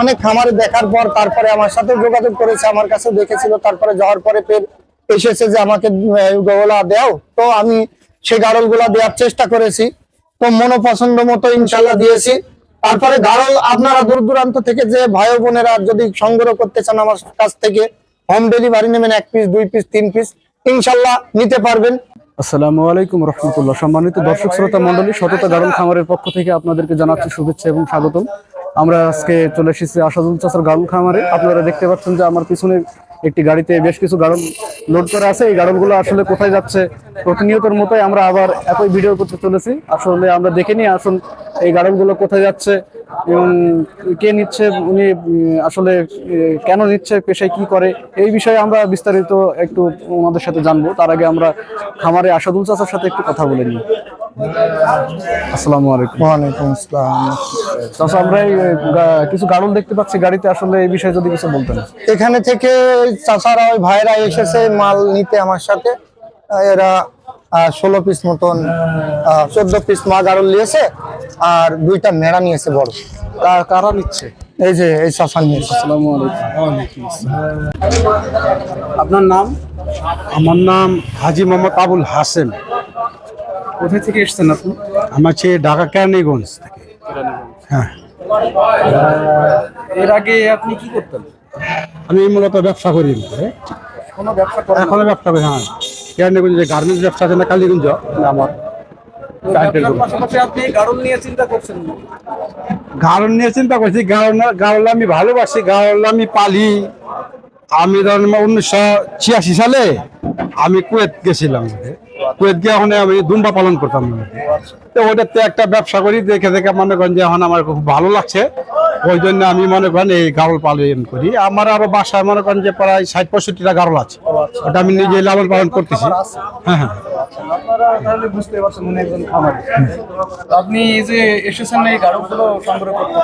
অনেক খামারে দেখার পর তারপরে আমার সাথে যোগাযোগ করেছে, আমার কাছে দেখেছিল, তারপরে যাওয়ার পরে ফের এসেছে যে আমাকে গোলা দেও। তো আমি সে গাড়লগুলা দেওয়ার চেষ্টা করেছি। তো মনোপছন্দ মতো ইনশাল্লাহ দিয়েছি। তারপরে গাড়ল আপনারা দূর দূরান্ত থেকে যে ভাই বোনেরা যদি সংগ্রহ করতে চান আমার কাছ থেকে হোম ডেলিভারি নেবেন এক পিস দুই পিস তিন পিস ইনশাল্লাহ নিতে পারবেন। আসসালামু আলাইকুম রহমতুল্লাহ। সম্মানিত দর্শক শ্রোতা মন্ডলী সততা গারুল খামারের পক্ষ থেকে আপনাদেরকে জানাচ্ছি শুভেচ্ছা এবং স্বাগতম। আমরা আজকে চলে এসেছি আসাদুল চাষার গারুল খামারে। আপনারা দেখতে পাচ্ছেন যে আমার পিছনে একটি গাড়িতে বেশ কিছু গাড়ল লোড করে আছে, এই গাড়লগুলো আসলে কোথায় যাচ্ছে, প্রতিনিয়তর মতোই আমরা আবার একই ভিডিও করতে চলেছি। আসলে আমরা দেখে নিই আসুন এই গাড়লগুলো কোথায় যাচ্ছে এবং কে নিচ্ছে, উনি আসলে কেন নিচ্ছে, পেশায় কি করে, এই বিষয়ে আমরা বিস্তারিত একটু ওনাদের সাথে জানব। তার আগে আমরা খামারে আসাদুল চাচার সাথে একটু কথা বলে নিই। আসসালামু আলাইকুম। ওয়ালাইকুম আসসালাম। চাচা আমরা কিছু গাড়ল দেখতে পাচ্ছি। গাড়িতে আসলে এই বিষয়ে যদি কিছু বলতেন। এখানে থেকে চাচারা ওই ভাইরা এসেছে মাল নিতে আমার সাথে। এরা ষোলো পিস মতন চোদ্দ পিস মা গাড়ল নিয়েছে আর দুইটা মেড়া নিয়েছে বড়। কারা নিচ্ছে? এই যে এই চাচা নিয়েছে আসসালামু আলাইকুম। আপনার নাম? আমার নাম হাজি মোহাম্মদ আবুল হাসেম কোথায় থেকে এসেছেন আপনি? আমার হচ্ছে ঢাকা কেরানীগঞ্জ থেকে। হ্যাঁ। এর আগে আপনি কি করতেন? আমি মূলত ব্যবসা করি। কোনো ব্যবসা এখনও ব্যবসা করি হ্যাঁ। কেরানীগঞ্জ যে গার্মেন্টস ব্যবসা আছে না কালীগঞ্জ? আমার। নিয়ে চিন্তা করছি গাড়ল আমি ভালোবাসি গাড়ল আমি পালি। আমি ধরেন উনিশশো ছিয়াশি সালে আমি কুয়েত গেছিলাম। কুয়েত গিয়ে এখন আমি দুম্বা পালন করতাম। তো ওটাতে একটা ব্যবসা করি, দেখে দেখে মনে করেন যে এখন আমার খুব ভালো লাগছে। ওই জন্য আমি মনে করেন এই গারল পালন করি। আমার আরও বাসায় মনে করেন যে প্রায় ষাট পঁয়ষট্টিটা গারল আছে। ওটা আমি নিজে লালন পালন করতেছি। হ্যাঁ হ্যাঁ। আপনারা তাহলে বুঝতে পারছেন উনি একজন খামারি। আপনি এই যে এসেছেন এই গাড়লগুলো সংগ্রহ করতে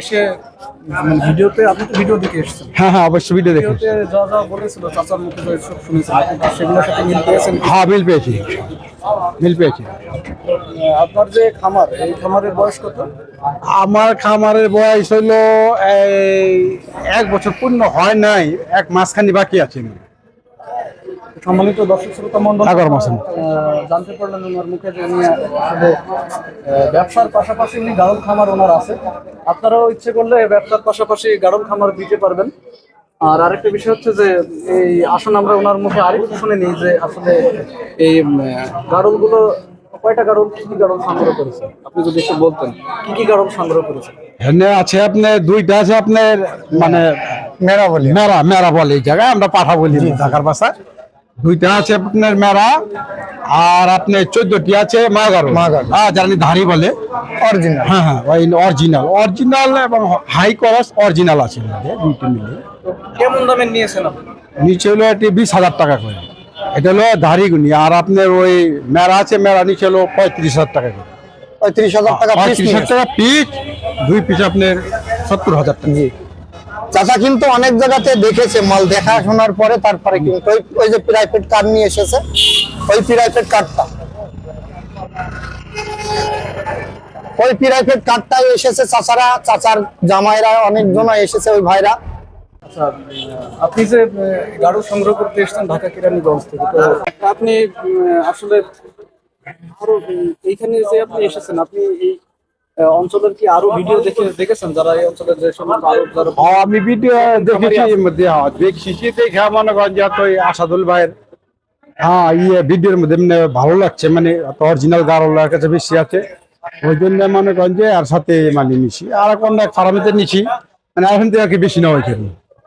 এসে মানে ভিডিওতে আপনি তো ভিডিও দেখে এসেছেন। হ্যাঁ হ্যাঁ অবশ্যই ভিডিও দেখে যা যা বলেছিল চাচার মুখে সব শুনেছেন সেগুলোর সাথে মিল পেয়েছেন হ্যাঁ মিল পেয়েছি। মিল পেয়েছি। আপনার যে খামার এই খামারের বয়স কত? আমার খামারের বয়স হইল এক বছর পূর্ণ হয় নাই এক মাসখানি বাকি আছে। সম্মানিত দর্শক শ্রোতা মন্ডল জানতে পারলেন ওনার মুখে যে উনি আসলে ব্যবসার পাশাপাশি উনি গাড়ল খামার ওনার আছে। আপনারাও ইচ্ছে করলে ব্যবসার পাশাপাশি গাড়ল খামার দিতে পারবেন। আর আরেকটা বিষয় হচ্ছে যে এই আসুন আমরা ওনার মুখে আরেকটু শুনে নিই যে আসলে এই গাড়লগুলো কয়টা গাড়ল কি কি গাড়ল সংগ্রহ করেছে? আপনি যদি একটু বলতেন কি কি গাড়ল সংগ্রহ করেছে? এখানে আছে আপনার দুইটা আছে আপনার মানে মেড়া বলি। মেরা মেরা বলে জায়গায় আমরা পাঠা বলি। ঢাকার ভাষায় দুইটা আছে আপনার মেরা আর আপনার চোদ্দটি আছে মাগারো। মাগারো। হ্যাঁ জানি ধারি বলে। অরিজিনাল হ্যাঁ হ্যাঁ ওই অরিজিনাল অরিজিনাল এবং হাই ক্রস অরিজিনাল আছে দুইটা মিলে। কেমন দামের নিয়েছেন নিচে হলো এটি বিশ হাজার টাকা করে। এটা হলো ধারিগুনি আর আপনার ওই মেরা আছে মেরা নিচে হলো পঁয়ত্রিশ হাজার টাকা করে। পঁয়ত্রিশ হাজার টাকা পিস পঁয়ত্রিশ হাজার টাকা পিস দুই পিস আপনার সত্তর হাজার টাকা। চাচা কিন্তু অনেক জায়গাতে দেখেছে মাল, দেখা শোনার পরে তারপরে কিন্তু ওই যে প্রাইভেট কার নিয়ে এসেছে, ওই প্রাইভেট কারটা ওই প্রাইভেট কারটাই এসেছে চাচারা, চাচার জামাইরা অনেকজন এসেছে ওই ভাইরা। আচ্ছা আপনি যে গাড়ু সংগ্রহ করতে ঢাকা থেকে আপনি আসলে যে আপনি এসেছেন, আপনি এই অঞ্চলের কি আরও ভিডিও দেখে দেখেছেন? যারা এই অঞ্চলের যে সমস্ত আরও যারা হ্যাঁ, আমি ভিডিও দেখেছি দেখে মনে করেন যে তো আসাদুল ভাইয়ের হ্যাঁ ইয়ে ভিডিওর মধ্যে মানে ভালো লাগছে মানে অরিজিনাল গারোলার কাছে বেশি আছে। ওই জন্য মনে করেন যে আর সাথে মানে নিছি। আর কোন এক ফার্মেতে নিছি মানে এখন থেকে আর কি বেশি নেওয়া হয়েছে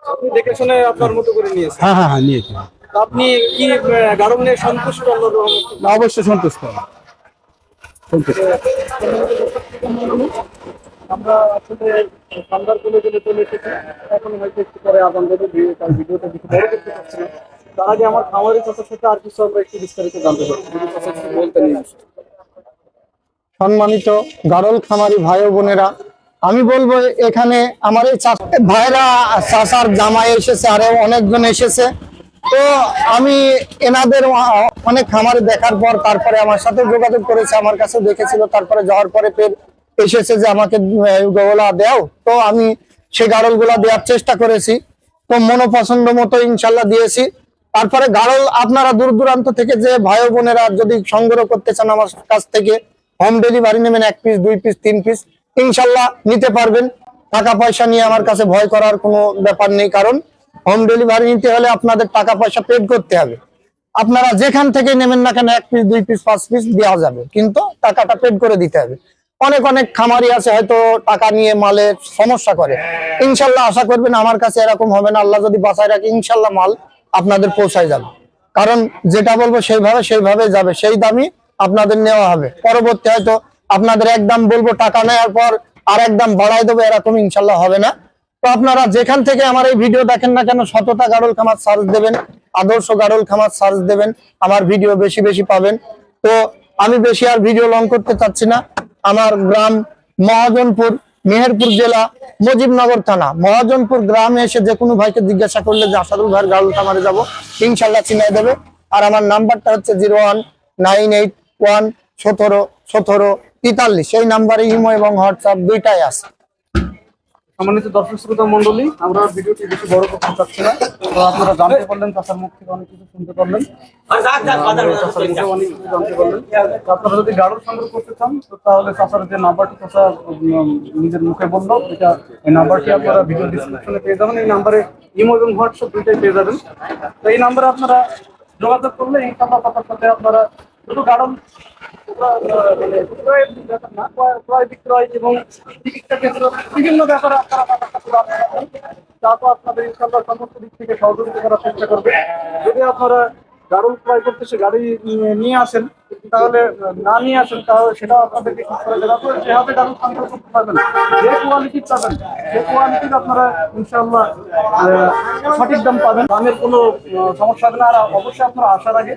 আপনি দেখে শুনে আপনার মতো করে নিয়েছেন। হ্যাঁ হ্যাঁ হ্যাঁ নিয়েছি। আপনি কি নিয়ে সন্তুষ্ট অবশ্যই সন্তুষ্ট। আমরা আসলে সন্ধ্যার কোলে গেলে চলে এসেছি। এখন হয়তো একটু পরে আদান দেবে তার ভিডিওটা বড় করতে পারছি না তার আগে আমার খামারি চাষের সাথে আর কিছু আমরা একটু বিস্তারিত জানতে পারছি এই বিষয়ে। সম্মানিত গারল খামারি ভাই ও বোনেরা আমি বলব এখানে আমার এই ভাইরা চাচার জামাই এসেছে আরও অনেকজন এসেছে। তো আমি এনাদের অনেক খামারে দেখার পর তারপরে আমার সাথে যোগাযোগ করেছে, আমার কাছে দেখেছিল, তারপরে যাওয়ার পরে ফের এসেছে যে আমাকে গোলা দাও। তো আমি সেই গাড়লগুলা দেওয়ার চেষ্টা করেছি। তো মনোপছন্দ মতো ইনশাল্লাহ দিয়েছি। তারপরে গাড়ল আপনারা দূর দূরান্ত থেকে যে ভাই বোনেরা যদি সংগ্রহ করতে চান আমার কাছ থেকে হোম ডেলিভারি নেবেন এক পিস দুই পিস তিন পিস ইনশাল্লাহ নিতে পারবেন। টাকা পয়সা নিয়ে আমার কাছে ভয় করার কোনো ব্যাপার নেই, কারণ হোম ডেলিভারি নিতে হলে আপনাদের টাকা পয়সা পেড করতে হবে। আপনারা যেখান থেকে নেবেন না কেন, এক পিস দুই পিস পাঁচ পিস দেওয়া যাবে। কিন্তু টাকাটা পেড করে দিতে হবে। অনেক অনেক খামারি আছে হয়তো টাকা নিয়ে মালে সমস্যা করে। ইনশাল্লাহ আশা করবেন আমার কাছে এরকম হবে না। আল্লাহ যদি বাঁচায় রাখে, ইনশাল্লাহ মাল আপনাদের পৌঁছায় যাবে। কারণ যেটা বলব সেইভাবে সেইভাবে যাবে। সেই দামই আপনাদের নেওয়া হবে। পরবর্তী হয়তো আপনাদের এক দাম বলব, টাকা নেওয়ার পর আর এক দাম বাড়াই দেবো, এরকম ইনশাল্লাহ হবে না। তো আপনারা যেখান থেকে আমার এই ভিডিও দেখেন না কেন শততা গাড়ল খামার সার্চ দেবেন, আদর্শ গাড়ল খামার সার্চ দেবেন, আমার ভিডিও বেশি বেশি পাবেন। তো আমি বেশি আর ভিডিও লং করতে চাচ্ছি না। আমার গ্রাম মহাজনপুর, মেহেরপুর জেলা, মুজিবনগর থানা। মহাজনপুর গ্রামে এসে যে কোনো ভাইকে জিজ্ঞাসা করলে যে আসাদুল ভাইয়ের গাড়ল খামারে যাব ইনশাল্লাহ চিনাই দেবে। আর আমার নাম্বারটা হচ্ছে zero one nine eight one সতেরো সতেরো তেতাল্লিশ। এই নাম্বারে ইমো এবং হোয়াটসঅ্যাপ দুইটাই আছে। সম্মানিত দর্শক শ্রোতা মন্ডলী আমরা ভিডিওটি বেশি বড় করতে চাচ্ছি না। তো আপনারা জানতে পারলেন চাচার মুখ থেকে অনেক কিছু শুনতে পারলেন। চাচার মুখে অনেক কিছু জানতে পারলেন। আপনারা যদি গাড়ল সংগ্রহ করতে চান তো তাহলে চাচার যে নাম্বারটি উম, নিজের মুখে বলল এটা এই নাম্বারটি আপনারা ভিডিও ডিসক্রিপশনে পেয়ে যাবেন। এই নাম্বারে ইমো এবং হোয়াটসঅ্যাপ দুইটাই পেয়ে যাবেন। তো এই নাম্বারে আপনারা যোগাযোগ করলে এই কথা কথার সাথে আপনারা শুধু কারণ মানে না, ক্রয়- ক্রয় বিক্রয় এবং চিকিৎসা ক্ষেত্র বিভিন্ন ব্যাপারে আপনারা। তা তো আপনাদের ইনশাল্লাহ সমস্ত দিক থেকে সহযোগিতা করার চেষ্টা করবে যদি আপনারা গাড়ি ক্রয় করতে সে গাড়ি নিয়ে- আসেন। তাহলে, না নিয়ে আসেন, তাহলে সেটাও আপনাদেরকে ঠিক করে দেওয়া হবে যেভাবে গাড়ি সংগ্রহ করতে পারবেন, যে কোয়ালিটির পাবেন, সে কোয়ালিটির আপনারা ইনশাল্লাহ সঠিক দাম পাবেন। দামের কোনো সমস্যা হবে না। আর অবশ্যই আপনারা আসার আগে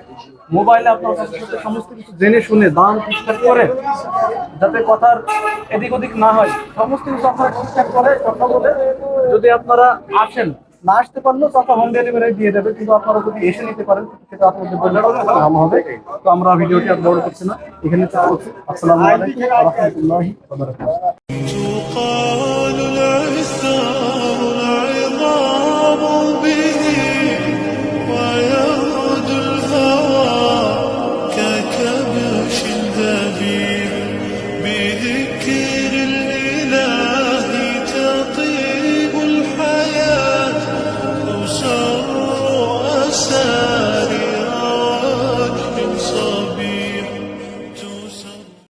মোবাইলে আপনার সাথে সমস্ত কিছু জেনে শুনে দাম ঠিকঠাক করে, যাতে কথার এদিক ওদিক না হয়, সমস্ত কিছু আপনারা ঠিকঠাক করে কথা বলে যদি আপনারা আসেন না আসতে পারলেও কথা হোম ডেলিভারি দিয়ে দেবে কিন্তু আপনারা যদি এসে নিতে পারেন সেটা আপনাদের বললে ভালো হবে। তো আমরা ভিডিওটি আর বড় করছি না। এখানে আসসালামু আলাইকুম। ওয়া রাহমাতুল্লাহি